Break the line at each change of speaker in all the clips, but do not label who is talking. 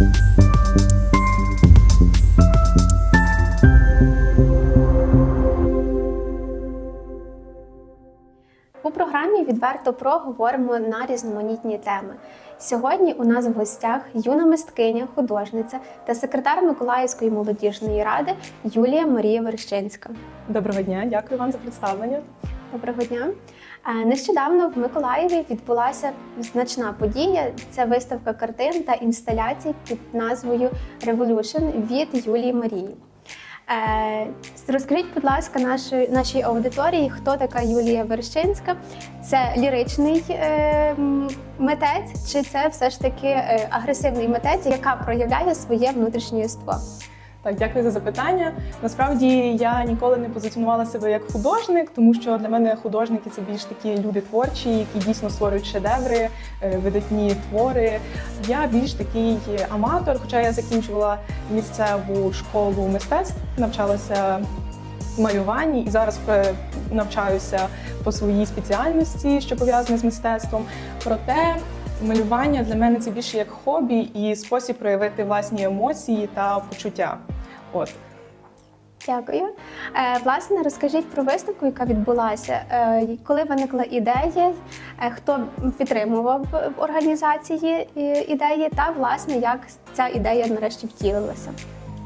У програмі відверто про говоримо на різноманітні теми. Сьогодні у нас в гостях юна мисткиня, художниця та секретар Миколаївської молодіжної ради Юлія Марія Верещинська.
Доброго дня, дякую вам за представлення.
Доброго дня. Е, Нещодавно в Миколаєві відбулася значна подія. Це виставка картин та інсталяцій під назвою Revolution від Юлії Марії. Е, Розкажіть, будь ласка, нашій, нашій аудиторії, хто така Юлія Верещинська? Це ліричний е, митець, чи це все ж таки е, агресивний митець, яка проявляє своє внутрішнє єство?
Так, дякую за запитання. Насправді я ніколи не позиціонувала себе як художник, тому що для мене художники це більш такі люди творчі, які дійсно створюють шедеври, е, видатні твори. Я більш такий аматор, хоча я закінчувала місцеву школу мистецтв, навчалася малюванні і зараз е, навчаюся по своїй спеціальності, що пов'язане з мистецтвом. Проте малювання для мене це більше як хобі і спосіб проявити власні емоції та почуття. От
Дякую. Е, власне, розкажіть про виставку, яка відбулася. Е, коли виникла ідея, е, хто підтримував в організації ідеї, та власне як ця ідея нарешті втілилася.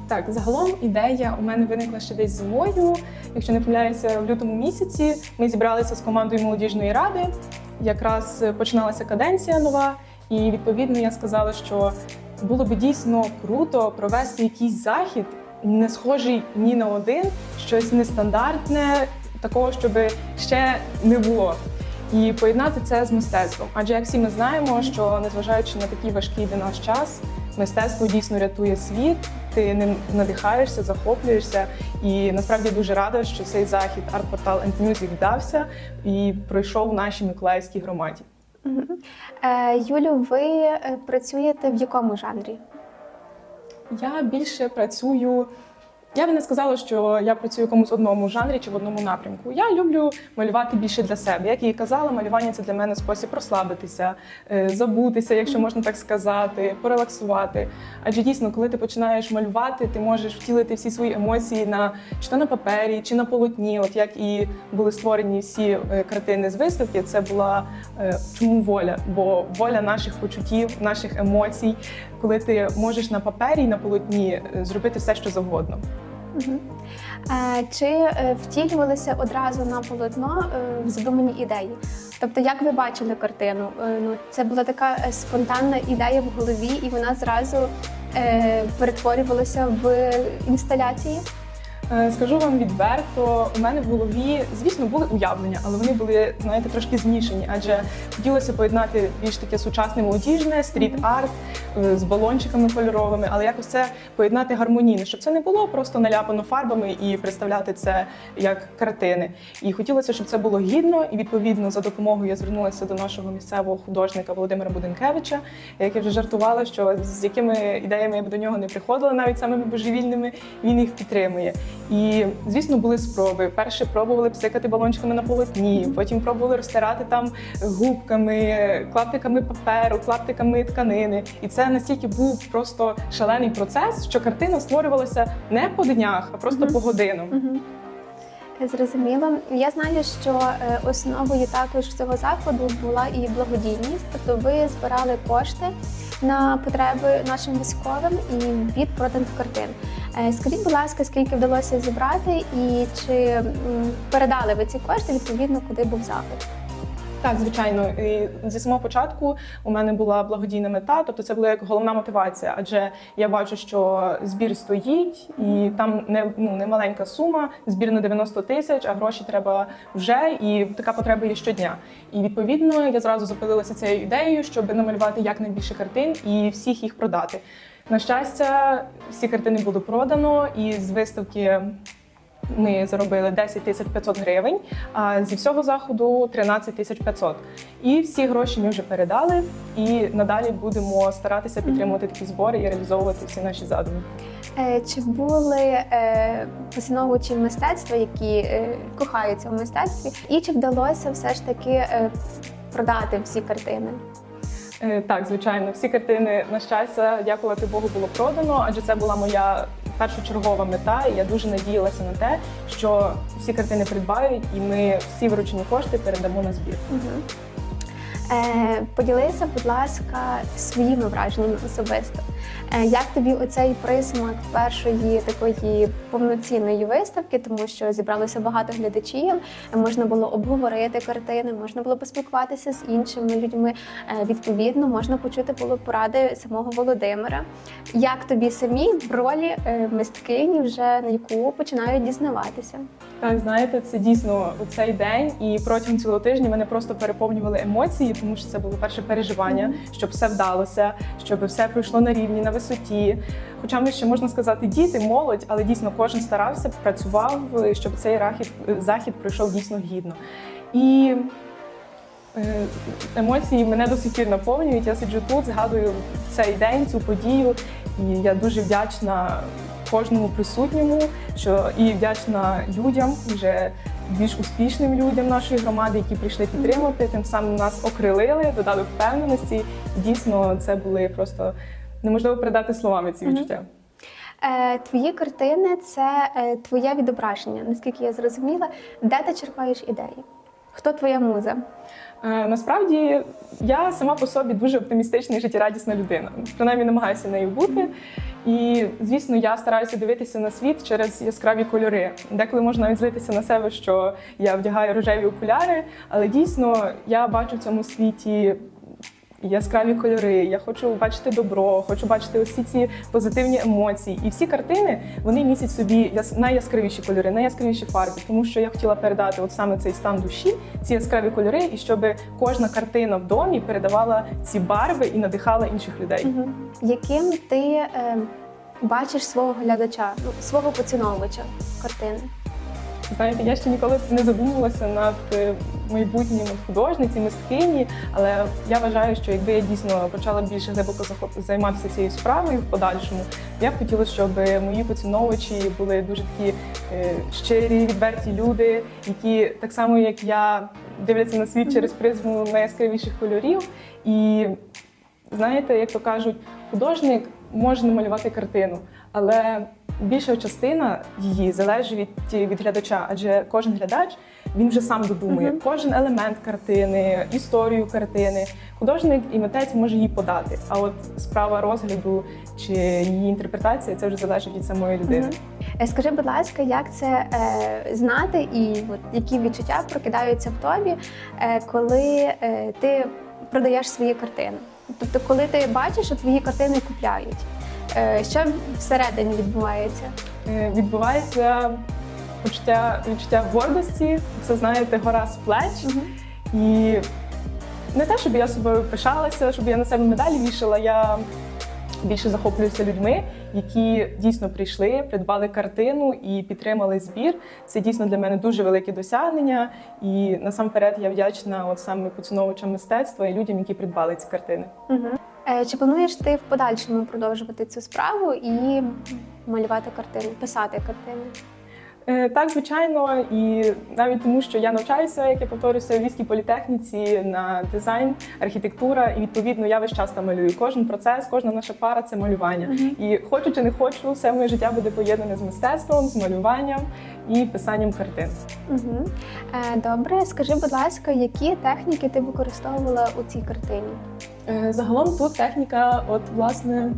так, загалом ідея у мене виникла ще десь зимою. Якщо не помиляюся, в лютому місяці ми зібралися з командою молодіжної ради. Якраз е, починалася каденція нова, і відповідно я сказала, що було би дійсно круто провести якийсь захід, не схожий ні на один, щось нестандартне, такого, щоб ще не було. І поєднати це з мистецтвом. Адже як всі ми знаємо, що незважаючи на такий важкий для нас час, мистецтво дійсно рятує світ. Ти ним надихаєшся, захоплюєшся. І насправді дуже рада, що цей захід арт-портал and Music вдався і пройшов в нашій Миколаївській громаді.
Е, Юлю, ви е, працюєте в якому жанрі?
Я більше працюю. Я би не сказала, що я працюю в якомусь одному жанрі чи в одному напрямку. Я люблю малювати більше для себе. Як і казала, малювання це для мене спосіб розслабитися, е, забутися, якщо можна так сказати, порелаксувати. Адже дійсно, коли ти починаєш малювати, ти можеш втілити всі свої емоції на чи то на папері, чи на полотні. От як і були створені всі е, картини з виставки, це була е, чому воля, бо воля наших почуттів, наших емоцій, коли ти можеш на папері на полотні зробити все, що завгодно.
Чи е, втілювалися одразу на полотно е, задумані ідеї? Тобто, як ви бачили картину? Е, Ну, це була така спонтанна ідея в голові, і вона зразу перетворювалася в інсталяції?
Е, Скажу вам відверто, у мене в голові, звісно, були уявлення, але вони були, знаєте, трошки змішані, адже хотілося поєднати більш таке сучасне молодіжне, стріт-арт е, з балончиками кольоровими, але якось це поєднати гармонійно, щоб це не було просто наляпано фарбами і представляти це як картини. І хотілося, щоб це було гідно, і відповідно за допомогою я звернулася до нашого місцевого художника Володимира Буденкевича, як я вже жартувала, що з якими ідеями я б до нього не приходила, навіть самими божевільними, він їх підтримує. І звісно, були спроби. Перше пробували псикати балончиками на полотні, потім пробували розтирати там губками, клаптиками паперу, клаптиками тканини. І це настільки був просто шалений процес, що картина створювалася не по днях, а просто
Мгм.
по годинам.
Угу. Зрозуміло. Я знаю, що е, основою також цього заходу була і благодійність, тобто ви збирали кошти на потреби нашим військовим і від проданих картин. Е, Скажіть, будь ласка, скільки вдалося зібрати, і чи передали ви ці кошти відповідно, куди був захід?
Так, звичайно, і зі самого початку у мене була благодійна мета, тобто це була як головна мотивація, адже я бачу, що збір стоїть, і там не ну не маленька сума, збір на 90 тисяч, а гроші треба вже, і така потреба є щодня. І відповідно я зразу запалилася цією ідеєю, щоб намалювати якнайбільше картин і всіх їх продати. На щастя, всі картини було продано, і з виставки ми заробили 10 тисяч 500 гривень, а зі всього заходу 13 тисяч 500. І всі гроші ми вже передали, і надалі будемо старатися підтримувати такі збори і реалізовувати всі наші задуми.
Е, Чи були е, поціновувачі мистецтва, які е, кохаються в мистецтві, і чи вдалося все ж таки продати всі картини?
Так, звичайно, всі картини, на щастя, дякувати Богу, було продано, адже це була моя першочергова мета. І я дуже надіялася на те, що всі картини придбають, і ми всі виручені кошти передамо на збір.
Угу. Е, поділися, будь ласка, своїми враженнями особисто. Е, як тобі оцей присмак першої такої повноцінної виставки, тому що зібралося багато глядачів, е, можна було обговорити картини, можна було поспілкуватися з іншими людьми. Е, відповідно, можна почути було поради самого Володимира. Як тобі самі в ролі мисткині, вже на яку починають дізнаватися?
Так, знаєте, це дійсно у цей день, і протягом цілого тижня мене просто переповнювали емоції, тому що це було перше переживання, щоб все вдалося, щоб все пройшло на рівні, на висоті. Хоча ми ще можна сказати діти, молодь, але дійсно кожен старався, працював, щоб цей захід пройшов дійсно гідно. І е, емоції мене до сих пір наповнюють. Я сиджу тут, згадую цей день, цю подію, і я дуже вдячна кожному присутньому, що і вдячна людям, вже більш успішним людям нашої громади, які прийшли підтримати, тим самим нас окрилили, додали впевненості. Дійсно, це були просто неможливо передати словами ці відчуття.
Е, Твої картини це е, твоє відображення, наскільки я зрозуміла. Де ти черпаєш ідеї? Хто твоя муза?
Е, Насправді я сама по собі дуже оптимістична і життєрадісна людина. Принаймні намагаюся нею бути. І звісно, я стараюся дивитися на світ через яскраві кольори. Деколи можна навіть злитися на себе, що я вдягаю рожеві окуляри, але дійсно я бачу в цьому світі. Яскраві кольори, я хочу бачити добро, хочу бачити усі ці позитивні емоції. І всі картини вони містять собі яс- найяскравіші кольори, найяскравіші фарби, тому що я хотіла передати от саме цей стан душі, ці яскраві кольори, і щоб кожна картина в домі передавала ці барви і надихала інших людей.
Угу. Яким ти е, бачиш свого глядача, ну, свого поціновувача картини?
Знаєте, я ще ніколи не задумувалася над е, майбутнім художниці, мисткині, але я вважаю, що якби я дійсно почала більше глибоко займатися цією справою в подальшому, я б хотіла, щоб мої поціновувачі були дуже такі е, щирі, відверті люди, які так само, як я, дивляться на світ через призму найяскравіших кольорів. І знаєте, як то кажуть, художник може намалювати картину, але більша частина її залежить від, від глядача, адже кожен глядач він вже сам додумує
Мгм.
кожен елемент картини, історію картини. Художник і митець може її подати. А от справа розгляду чи її інтерпретація це вже залежить від самої людини.
Мгм. Е, Скажи, будь ласка, як це е, знати і от, які відчуття прокидаються в тобі, е, коли е, ти продаєш свої картини? Тобто, коли ти бачиш, що твої картини купляють, що всередині відбувається?
Е, Відбувається почуття відчуття гордості. Це знаєте, гора з плеч. І не те, щоб я собою пишалася, щоб я на себе медалі вішала. Я більше захоплююся людьми, які дійсно прийшли, придбали картину і підтримали збір. Це дійсно для мене дуже велике досягнення. І насамперед я вдячна от саме поціновувачам мистецтва і людям, які придбали ці картини.
Угу. Е, чи плануєш ти в подальшому продовжувати цю справу і малювати картини, писати картини?
Е, Так, звичайно, і навіть тому, що я навчаюся, як я повторюся, у Львівській політехніці на дизайн, архітектура, і відповідно я весь час там малюю. Кожен процес, кожна наша пара це малювання.
Мгм.
І хочу чи не хочу, все моє життя буде поєднане з мистецтвом, з малюванням і писанням картин.
Угу. Добре, скажи, будь ласка, які техніки ти використовувала у цій картині?
Е, Загалом тут техніка, от власне,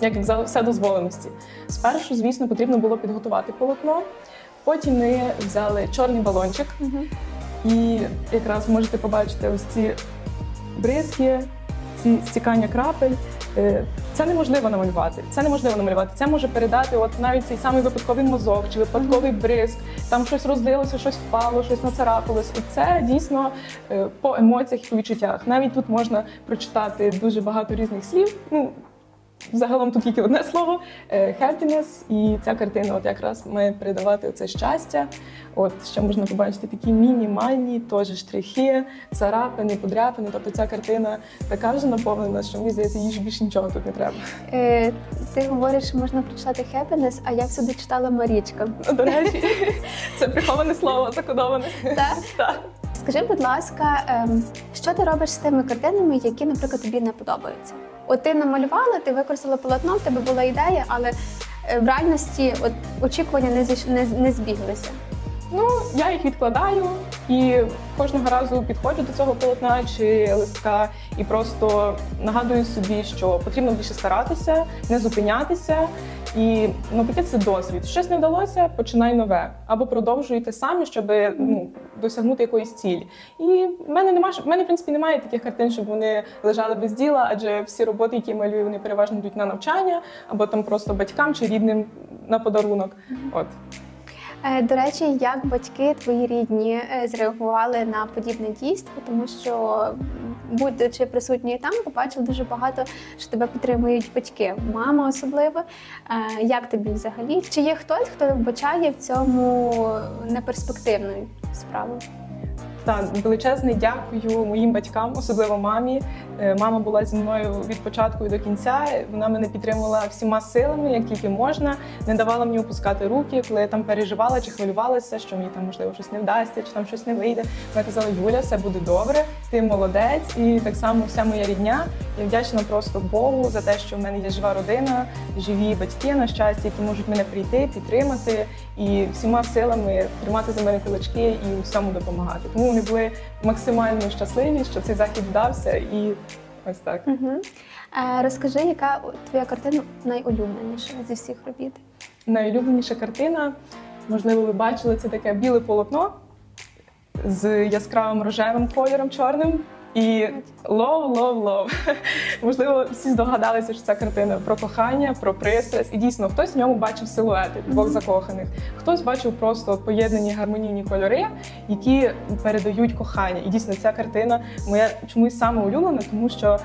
як за все дозволеності. Спершу, звісно, потрібно було підготувати полотно. Потім ми взяли чорний балончик.
Угу.
І якраз можете побачити ось ці бризки, ці стікання крапель. Е, Це неможливо намалювати. Це неможливо намалювати. Це може передати от навіть цей самий випадковий мозок чи випадковий бризк. Там щось розлилося, щось впало, щось нацарапалось. І це дійсно е, по емоціях і по відчуттях. Навіть тут можна прочитати дуже багато різних слів. Ну, Загалом тут тільки одне слово е, happiness, і ця картина от якраз має передавати це щастя. От ще можна побачити такі мінімальні теж штрихи, царапини, подряпини. Тобто ця картина така вже наповнена, що мені здається, їй більше нічого тут не треба.
Е, ти говориш, що можна прочитати happiness, а я всюди читала Марічка.
До речі, це приховане слово, закодоване.
Так?
Так.
Скажи, будь ласка, ем, що ти робиш з тими картинами, які, наприклад, тобі не подобаються? От ти намалювала, ти використала полотно, в тебе була ідея, але е, в реальності от, очікування не, зійш- не, не збіглися.
Ну, я їх відкладаю і кожного разу підходжу до цього полотна чи листка і просто нагадую собі, що потрібно більше старатися, не зупинятися. І навпаки, це досвід. Щось не вдалося, починай нове або продовжуй те саме, щоб ну, досягнути якоїсь цілі. І в мене немає в мене, в принципі, немає таких картин, щоб вони лежали без діла, адже всі роботи, які я малюю, вони переважно йдуть на навчання або там просто батькам чи рідним на подарунок. От.
Е, До речі, як батьки твої рідні е, зреагували на подібне дійство, тому що, будучи присутньою там, побачив дуже багато, що тебе підтримують батьки, мама особливо. Е, Як тобі взагалі? Чи є хтось, хто вбачає в цьому неперспективною справу?
Так, величезне дякую моїм батькам, особливо мамі. Е, Мама була зі мною від початку і до кінця. Вона мене підтримувала всіма силами, як тільки можна, не давала мені опускати руки, коли я там переживала чи хвилювалася, що мені там можливо щось не вдасться, чи там щось не вийде. Вона казала, Юля, все буде добре, ти молодець, і так само вся моя рідня. Я вдячна просто Богу за те, що в мене є жива родина, живі батьки на щастя, які можуть мене прийти, підтримати і всіма силами тримати за мене кулачки і у всьому допомагати. Тому вони були максимально щасливі, що цей захід вдався, і ось так.
Угу. Е, Розкажи, яка твоя картина найулюбленіша зі всіх робіт?
Найулюбленіша картина, можливо, ви бачили, це таке біле полотно з яскравим рожевим кольором чорним. І лов, лов, лов. Можливо, всі здогадалися, що ця картина про кохання, про пристрасть. І дійсно, хтось в ньому бачив силуети двох закоханих, хтось бачив просто поєднані гармонійні кольори, які передають кохання. І дійсно, ця картина моя чомусь саме улюблена, тому що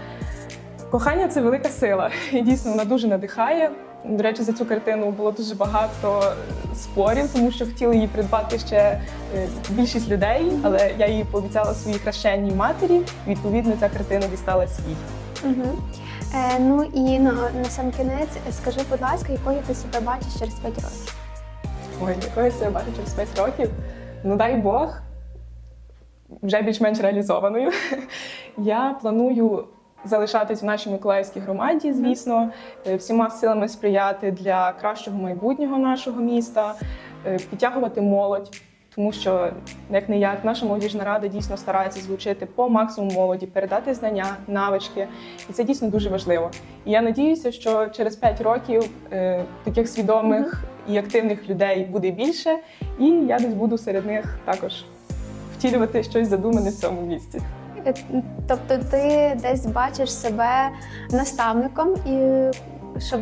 кохання це велика сила. І дійсно вона дуже надихає. До речі, за цю картину було дуже багато спорів, тому що хотіли її придбати ще е, більшість людей, але я її пообіцяла своїй хрещенній матері. І, відповідно, ця картина дісталась їй.
Угу. Е, ну і на, на сам кінець скажи, будь ласка, якою ти себе бачиш через 5 років?
Ой, якою я себе бачу через 5 років. Ну дай Бог, вже більш-менш реалізованою. Я планую залишатись в нашій Миколаївській громаді, звісно, е, всіма силами сприяти для кращого майбутнього нашого міста, е, підтягувати молодь. Тому що, як не як, наша молодіжна рада дійсно старається звучити по максимуму молоді, передати знання, навички, і це дійсно дуже важливо. І я надіюся, що через 5 років е, таких свідомих і активних людей буде більше, і я десь буду серед них також втілювати щось задумане в цьому місці.
Е, Тобто ти десь бачиш себе наставником, і щоб,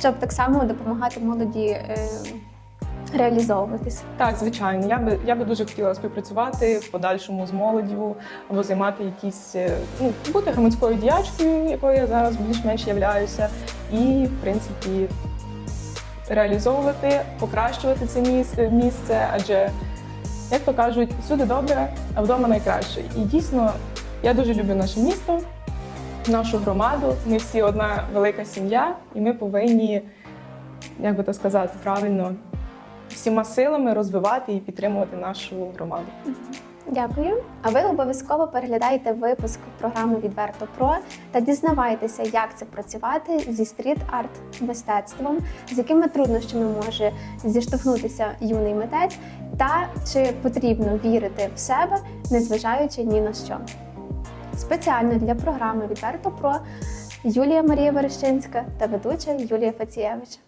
щоб так само допомагати молоді е, реалізовуватися.
Так, звичайно, я би я би дуже хотіла співпрацювати в подальшому з молоддю або займати якісь е, ну бути громадською діячкою, якою я зараз більш-менш являюся, і в принципі реалізовувати, покращувати це місце, місце, адже як то кажуть, всюди добре, а вдома найкраще. І дійсно, я дуже люблю наше місто, нашу громаду. Ми всі одна велика сім'я, і ми повинні, як би то сказати, правильно всіма силами розвивати і підтримувати нашу громаду.
Дякую. А ви обов'язково переглядайте випуск програми Відверто Про та дізнавайтеся, як це працювати зі стріт-арт мистецтвом, з якими труднощами може зіштовхнутися юний митець, та чи потрібно вірити в себе, незважаючи ні на що. Спеціально для програми Відверто Про Юлія Марія Верещинська та ведуча Юлія Фацієвич.